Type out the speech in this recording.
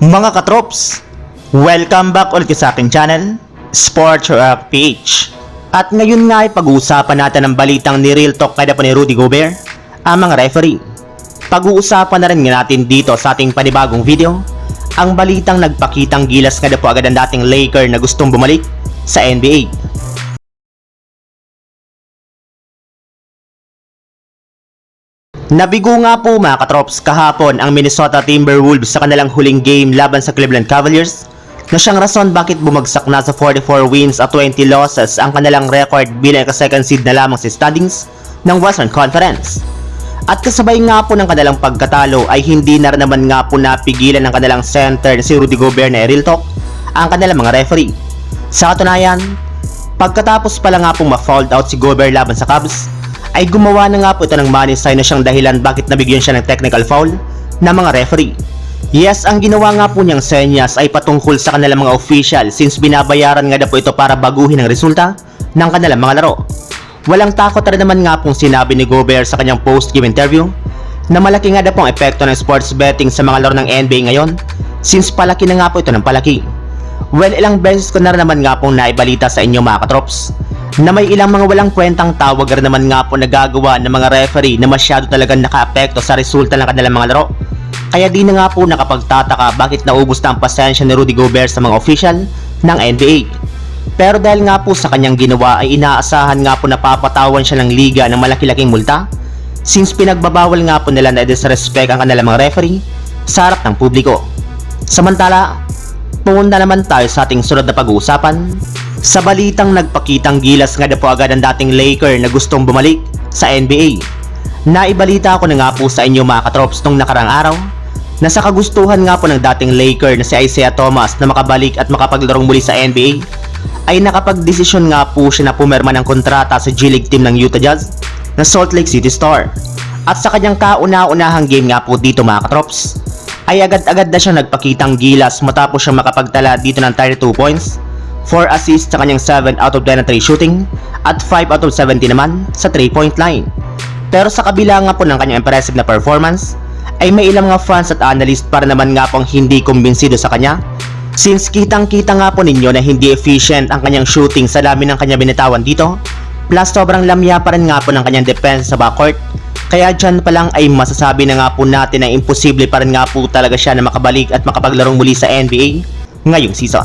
Mga katrops, welcome back ulit sa aking channel, Sports Rock PH. At ngayon nga ay pag-uusapan natin ang balitang ni Real Talk kada po ni Rudy Gobert, ang mga referee. Pag-uusapan na rin natin dito sa ating panibagong video, ang balitang nagpakitang gilas kada po agad ang dating Laker na gustong bumalik sa NBA. Nabigo nga po mga katrops kahapon ang Minnesota Timberwolves sa kanilang huling game laban sa Cleveland Cavaliers na siyang rason bakit bumagsak na sa 44 wins at 20 losses ang kanilang record bilang ka-second seed na lamang sa standings ng Western Conference. At kasabay nga po ng kanilang pagkatalo ay hindi na naman nga po napigilan ng kanilang center na si Rudy Gobert na Real Talk ang kanilang mga referee. Sa katunayan, pagkatapos pala nga pong ma-fouled out si Gobert laban sa Cavs, ay gumawa na nga po ito ng money sign na siyang dahilan bakit nabigyan siya ng technical foul ng mga referee. Yes, ang ginawa nga po niyang senyas ay patungkol sa kanilang mga official since binabayaran nga na po ito para baguhin ang resulta ng kanilang mga laro. Walang takot rin naman nga pong sinabi ni Gobert sa kanyang post-game interview na malaki nga na pong epekto ng sports betting sa mga laro ng NBA ngayon since palaki na nga po ito ng palaki. Well, ilang beses ko na rin naman nga pong naibalita sa inyo mga katrops na may ilang mga walang kwentang tawag rin naman nga po nagagawa ng mga referee na masyado talagang nakaapekto sa resulta ng kanilang mga laro. Kaya di na nga po nakapagtataka bakit naubos na ang pasensya ni Rudy Gobert sa mga official ng NBA. Pero dahil nga po sa kanyang ginawa ay inaasahan nga po na papatawan siya ng liga ng malaki-laking multa since pinagbabawal nga po nila na disrespect ang kanilang mga referee sa harap ng publiko. Samantala, pumunta naman tayo sa ating sunod na pag-uusapan sa balitang nagpakitang gilas nga na po agad ang dating Laker na gustong bumalik sa NBA. Naibalita ko na nga po sa inyo mga katrops nung nakarang araw na sa kagustuhan nga po ng dating Laker na si Isaiah Thomas na makabalik at makapaglarong muli sa NBA ay nakapagdesisyon nga po siya na pumirma ng kontrata sa G-League team ng Utah Jazz na Salt Lake City Star. At sa kanyang kauna-unahang game nga po dito mga katrops ay agad-agad na siya nagpakitang gilas matapos siya makapagtala dito ng 32 points 4 assists sa kanyang 7 out of 10 na 3 shooting at 5 out of 70 naman sa 3 point line. Pero sa kabila nga po ng kanyang impressive na performance, ay may ilang mga fans at analyst para naman nga pong hindi kumbinsido sa kanya since kitang-kita nga po ninyo na hindi efficient ang kanyang shooting sa dami ng kanyang binitawan dito plus sobrang lamya pa rin nga po ng kanyang defense sa backcourt kaya dyan pa lang ay masasabi na nga po natin na imposible pa rin nga po talaga siya na makabalik at makapaglarong muli sa NBA ngayong season.